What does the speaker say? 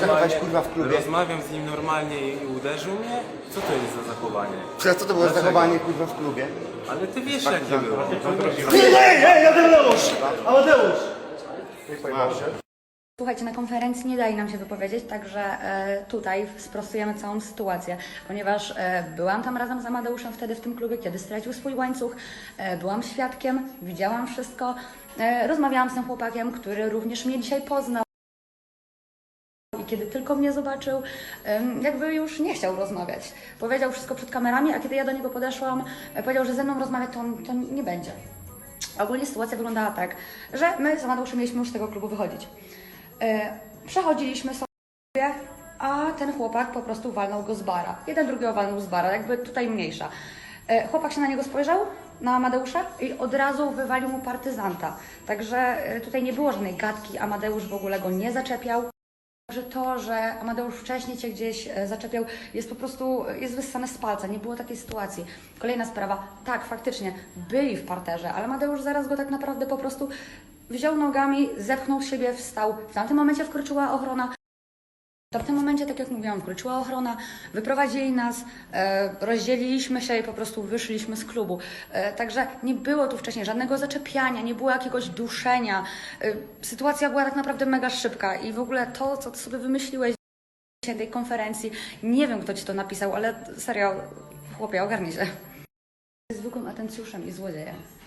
zachować kurwa w klubie? Rozmawiam z nim normalnie i uderzył mnie? Co to jest za zachowanie? Przez co to było Dlaczego? zachowanie kurwa w klubie? Ale ty wiesz jakie było. Ej, ej, Amadeusz! Amadeusz! Słuchajcie, na konferencji nie daje nam się wypowiedzieć, także e, tutaj sprostujemy całą sytuację, ponieważ e, byłam tam razem z Amadeuszem wtedy w tym klubie, kiedy stracił swój łańcuch, e, byłam świadkiem, widziałam wszystko, e, rozmawiałam z tym chłopakiem, który również mnie dzisiaj poznał. Kiedy tylko mnie zobaczył, jakby już nie chciał rozmawiać. Powiedział wszystko przed kamerami, a kiedy ja do niego podeszłam, e, powiedział, że ze mną rozmawiać to, to nie będzie. Ogólnie sytuacja wyglądała tak, że my z Amadeuszem mieliśmy już z tego klubu wychodzić. E, Przechodziliśmy sobie, a ten chłopak po prostu walnął go z bara. Jeden drugiego walnął z bara, jakby tutaj mniejsza. E, Chłopak się na niego spojrzał, na Amadeusza i od razu wywalił mu partyzanta. Także tutaj nie było żadnej gadki, Amadeusz w ogóle go nie zaczepiał. Że to, że Amadeusz wcześniej cię gdzieś e, zaczepiał, jest po prostu, jest wyssane z palca, nie było takiej sytuacji. Kolejna sprawa, tak, faktycznie, byli w parterze, ale Amadeusz zaraz go tak naprawdę po prostu wziął nogami, zepchnął siebie, wstał. W tamtym momencie wkroczyła ochrona. W tamtym momencie, tak jak mówiłam, wkroczyła ochrona, wyprowadzili nas, e, rozdzieliliśmy się i po prostu wyszliśmy z klubu. E, także nie było tu wcześniej żadnego zaczepiania, nie było jakiegoś duszenia. E, sytuacja była tak naprawdę mega szybka i w ogóle to, co ty sobie wymyśliłeś dzisiaj tej konferencji, nie wiem, kto ci to napisał, ale serio, chłopie, ogarnij się. Zwykłym atencjuszem i złodziejem.